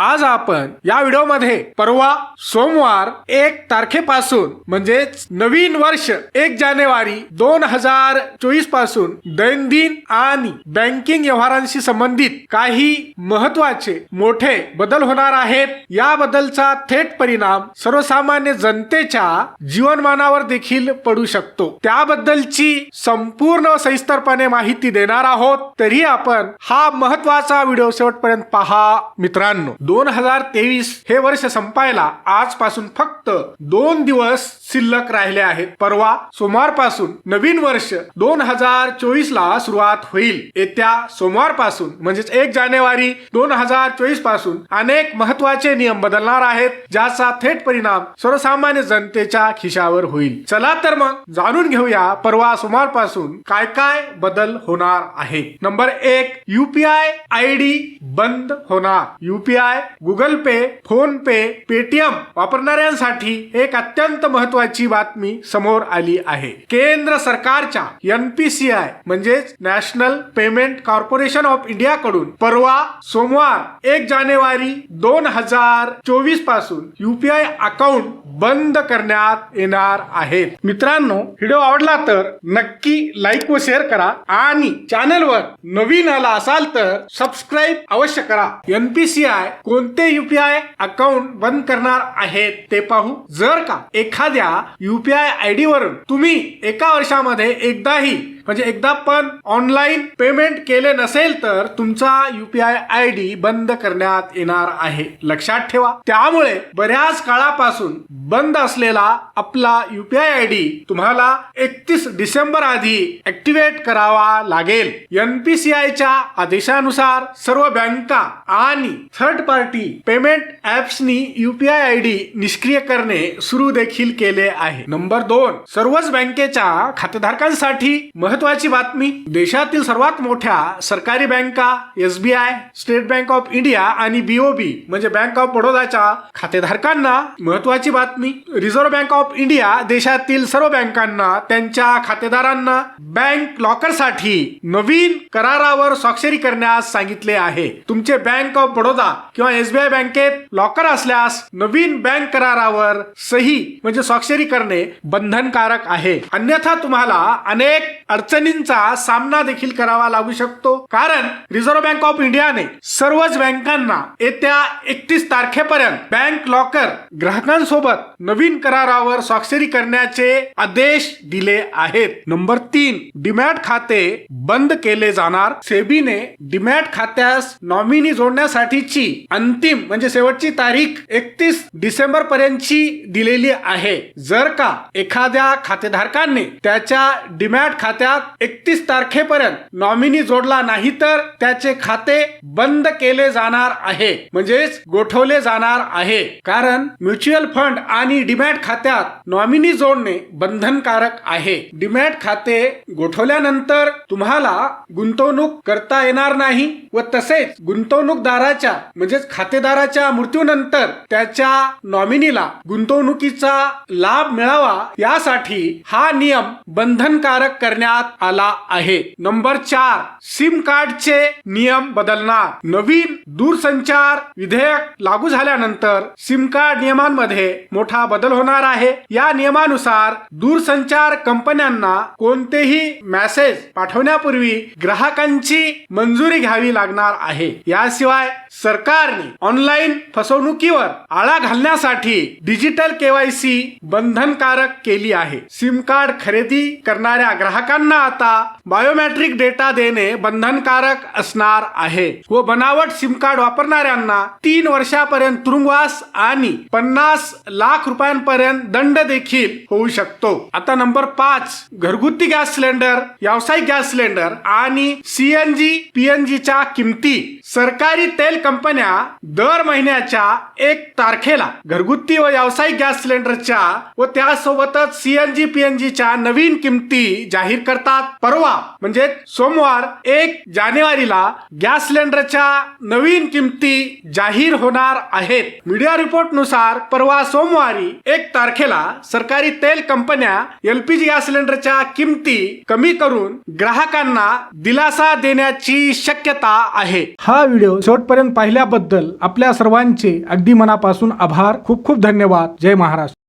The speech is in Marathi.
आज आपण या व्हिडिओमध्ये परवा सोमवार एक तारखेपासून म्हणजेच नवीन वर्ष एक जानेवारी दोन हजार चोवीसपासून दैनंदिन आणि बँकिंग व्यवहारांशी संबंधित काही महत्त्वाचे मोठे बदल होणार आहेत. या बदलचा थेट परिणाम सर्वसामान्य जनतेच्या जीवनमानावर देखील पडू शकतो. त्याबद्दलची संपूर्ण सविस्तरपणे माहिती देणार आहोत. तरी आपण हा महत्त्वाचा व्हिडिओ शेवटपर्यंत पहा मित्रांनो. दोन हजार तेवीस हे वर्ष संपायला आजपासून फक्त दोन दिवस शिल्लक राहिले आहेत. परवा सोमवारपासून नवीन वर्ष दोन हजार चोवीस ला सुरुवात होईल. येत्या सोमवारपासून म्हणजेच एक जानेवारी दोन हजार चोवीसपासून अनेक महत्त्वाचे नियम बदलणार आहेत ज्याचा थेट परिणाम सर्वसामान्य जनतेच्या खिशावर होईल. चला तर मग जाणून घेऊया परवा सोमवारपासून काय काय बदल होणार आहे. नंबर एक युपीआय आय डी बंद होणार. UPI Google Pay PhonePe Paytm वापरणाऱ्यांसाठी एक अत्यंत महत्वाची बातमी समोर आली आहे. केंद्र सरकारच्या एनपीसीआय म्हणजेच National Payment Corporation of India कडून परवा सोमवार एक जानेवारी दोन हजार चोवीसपासून युपीआय अकाउंट बंद करण्यात येणार आहेत. मित्रांनो व्हिडिओ आवडला तर नक्की लाईक व शेअर करा आणि चॅनलवर नवीन आला असाल तर सबस्क्राईब अवश्य करा. एनपीसीआय कोणते युपीआय अकाउंट बंद करणार आहेत ते पाहू. जर का एखाद्या युपीआय आय डी वरून तुम्ही एका वर्षामध्ये एकदाही म्हणजे एकदा पण ऑनलाईन पेमेंट केले नसेल तर तुमचा युपीआय आय डी बंद करण्यात येणार आहे. लक्षात ठेवा. त्यामुळे बऱ्याच काळापासून बंद असलेला आपला युपीआय आय डी तुम्हाला एकतीस डिसेंबर आधी ऍक्टिव्हेट करावा लागेल. एनपीसीआयच्या आदेशानुसार सर्व बँका आणि थर्ड पार्टी पेमेंट ऍप्सनी युपीआय आय डी निष्क्रिय करणे सुरू देखील केले आहे. नंबर दोन सर्वच बँकेच्या खातेधारकांसाठी महत्वाची बातमी. देशातील सर्वात मोठ्या सरकारी बँका SBI state bank of India आणि बीओबी म्हणजे बँक ऑफ बडोदाच्या खातेधारकांना महत्वाची बातमी. रिझर्व्ह बँक ऑफ इंडिया देशातील सर्व बँकांना त्यांच्या खातेदारांना बँक लॉकरसाठी नवीन करारावर स्वाक्षरी करण्यास सांगितले आहे. तुमचे बँक ऑफ बडोदा किंवा एसबीआय बँकेत लॉकर असल्यास नवीन बँक करारावर सही म्हणजे स्वाक्षरी करणे बंधनकारक आहे. अन्यथा तुम्हाला अनेक अडचणींचा सामना देखील करावा लागू शकतो. कारण रिझर्व्ह बँक ऑफ इंडियाने सर्वच बँकांना येत्या एकतीस तारखेपर्यंत बँक लॉकर ग्राहकांसोबत नवीन करारावर स्वाक्षरी करण्याचे आदेश दिले आहेत. नंबर तीन डीमॅट खाते बंद केले जाणार. सेबीने डीमॅट खात्यास नॉमिनी जोडण्यासाठीची अंतिम म्हणजे शेवटची तारीख एकतीस डिसेंबर पर्यंतची दिलेली आहे. जर का एखाद्या खातेधारकांनी त्याच्या डीमॅट महिन्यात एकतीस तारखेपर्यंत नॉमिनी जोडला नाही तर त्याचे खाते बंद केले जाणार आहे. म्हणजेच गोठवले जाणार आहे. कारण म्युच्युअल फंड आणि डीमॅट खात्यात नॉमिनी जोडणे बंधनकारक आहे. डीमॅट खाते गोठवल्यानंतर तुम्हाला गुंतवणूक करता येणार नाही व तसेच गुंतवणूकदाराच्या म्हणजेच खातेदाराच्या मृत्यूनंतर त्याच्या नॉमिनीला गुंतवणुकीचा लाभ मिळावा यासाठी हा नियम बंधनकारक करण्यात आला आहे. नंबर चार सिम कार्डचे नियम बदलणार. नवीन दूरसंचार विधेयक लागू झाल्यानंतर सिम कार्ड नियमांमध्ये मोठा बदल होणार आहे. या नियमानुसार दूरसंचार कंपन्यांना कोणतेही मेसेज पाठवण्यापूर्वी ग्राहकांची मंजुरी घ्यावी लागणार आहे. याशिवाय सरकारने ऑनलाईन फसवणुकीवर आळा घालण्यासाठी डिजिटल केवायसी बंधनकारक केली आहे. सिम कार्ड खरेदी करणाऱ्या ग्राहकांना आता बायोमॅट्रिक डेटा देणे बंधनकारक असणार आहे. व बनावट सिम कार्ड वापरणाऱ्यांना तीन वर्षापर्यंत तुरुंगवास आणि पन्नास लाख रुपयांपर्यंत दंड देखील होऊ शकतो. आता नंबर पाच घरगुती गॅस सिलेंडर व्यावसायिक गॅस सिलेंडर आणि सीएनजी पीएनजीच्या किमती. सरकारी तेल कंपन्या दर महिन्याच्या एक तारखेला घरगुती व व्यावसायिक गॅस सिलेंडरच्या व त्यासोबतच सीएनजी पीएनजीच्या नवीन किमती जाहीर करतात. परवा म्हणजे सोमवार एक जानेवारीला गॅस सिलेंडरच्या नवीन किमती जाहीर होणार आहेत. मीडिया रिपोर्टनुसार परवा सोमवारी एक तारखेला सरकारी तेल कंपन्या एलपीजी गॅस सिलेंडरच्या किमती कमी करून ग्राहकांना दिलासा देण्याची शक्यता आहे. हा व्हिडिओ शेवटपर्यंत पाहिल्याबद्दल आपल्या सर्वांचे अगदी मनापासून आभार. खूप खूप धन्यवाद. जय महाराष्ट्र.